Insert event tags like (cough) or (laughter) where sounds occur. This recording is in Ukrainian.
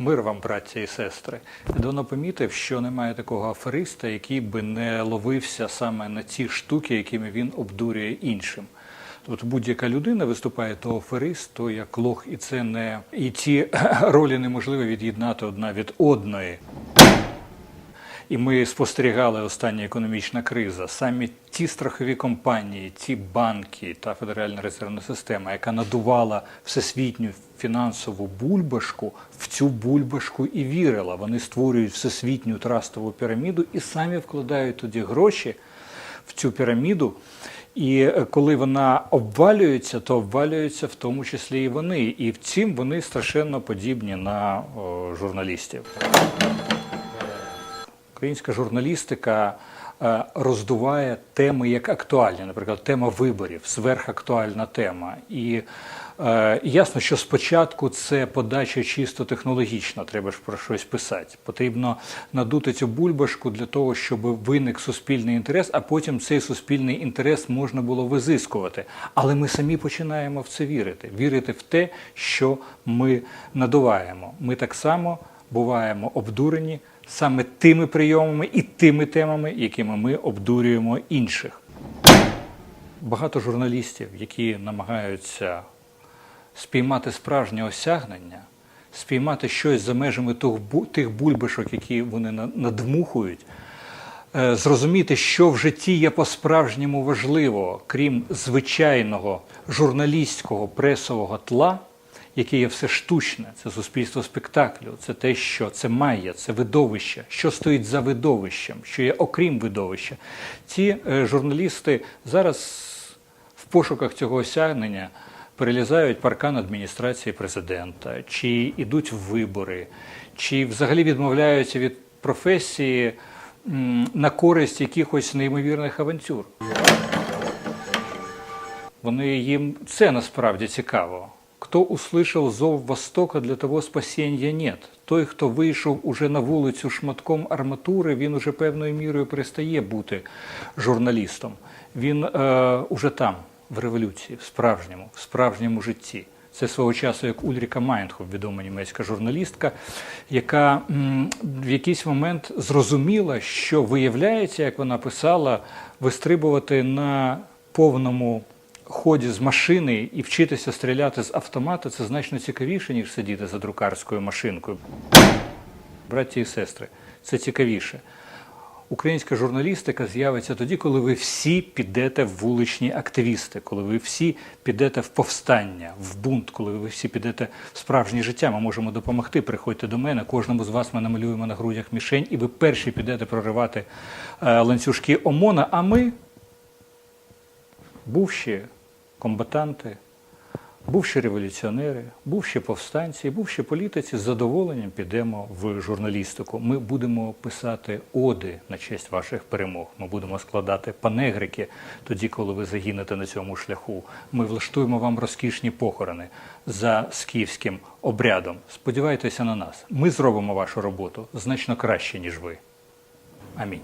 Мир вам, браття і сестри. Я давно помітив, що немає такого афериста, який би не ловився саме на ці штуки, якими він обдурює іншим. Тобто будь-яка людина виступає то аферист, то як лох, і це не і ці (clears throat) ролі неможливо від'єднати одна від одної. І ми спостерігали остання економічна криза. Самі ті страхові компанії, ті банки та Федеральна резервна система, яка надувала всесвітню фінансову бульбашку, в цю бульбашку і вірила. Вони створюють всесвітню трастову піраміду і самі вкладають тоді гроші в цю піраміду. І е, коли вона обвалюється, то обвалюються в тому числі і вони. І в цім вони страшенно подібні на о, журналістів. Українська журналістика е, роздуває теми як актуальні, наприклад, тема виборів, сверхактуальна тема. І е, ясно, що спочатку це подача чисто технологічна, треба ж про щось писати. Потрібно надути цю бульбашку для того, щоб виник суспільний інтерес, а потім цей суспільний інтерес можна було визискувати. Але ми самі починаємо в це вірити, вірити в те, що ми надуваємо. Ми так само буваємо обдурені саме тими прийомами і тими темами, якими ми обдурюємо інших. Багато журналістів, які намагаються спіймати справжнє осягнення, спіймати щось за межами тих бу- бульбашок, які вони надмухують, е, зрозуміти, що в житті є по-справжньому важливо, крім звичайного журналістського пресового тла, яке є все штучне, це суспільство спектаклю, це те, що це має, це видовище, що стоїть за видовищем, що є окрім видовища. Ці е, журналісти зараз в пошуках цього осягнення перелізають паркан адміністрації президента, чи йдуть в вибори, чи взагалі відмовляються від професії на користь якихось неймовірних авантюр. Вони їм це насправді цікаво. Хто услышав зов Востока, для того спасіння нет. Той, хто вийшов уже на вулицю шматком арматури, він уже певною мірою перестає бути журналістом. Він е, уже там, в революції, в справжньому, в справжньому житті. Це свого часу як Ульріка Майнхоф, відома німецька журналістка, яка в якийсь момент зрозуміла, що виявляється, як вона писала, вистрибувати на повному ході з машини і вчитися стріляти з автомата це значно цікавіше, ніж сидіти за друкарською машинкою. Браті і сестри, це цікавіше. Українська журналістика з'явиться тоді, коли ви всі підете в вуличні активісти, коли ви всі підете в повстання, в бунт, коли ви всі підете в справжнє життя. Ми можемо допомогти. Приходьте до мене. Кожному з вас ми намалюємо на грудях мішень, і ви перші підете проривати е, ланцюжки ОМОНа. А ми, бувші комбатанти, бувші революціонери, бувші повстанці, бувші політиці з задоволенням підемо в журналістику. Ми будемо писати оди на честь ваших перемог. Ми будемо складати панегрики тоді, коли ви загинете на цьому шляху. Ми влаштуємо вам розкішні похорони за скіфським обрядом. Сподівайтеся на нас. Ми зробимо вашу роботу значно краще, ніж ви. Амінь.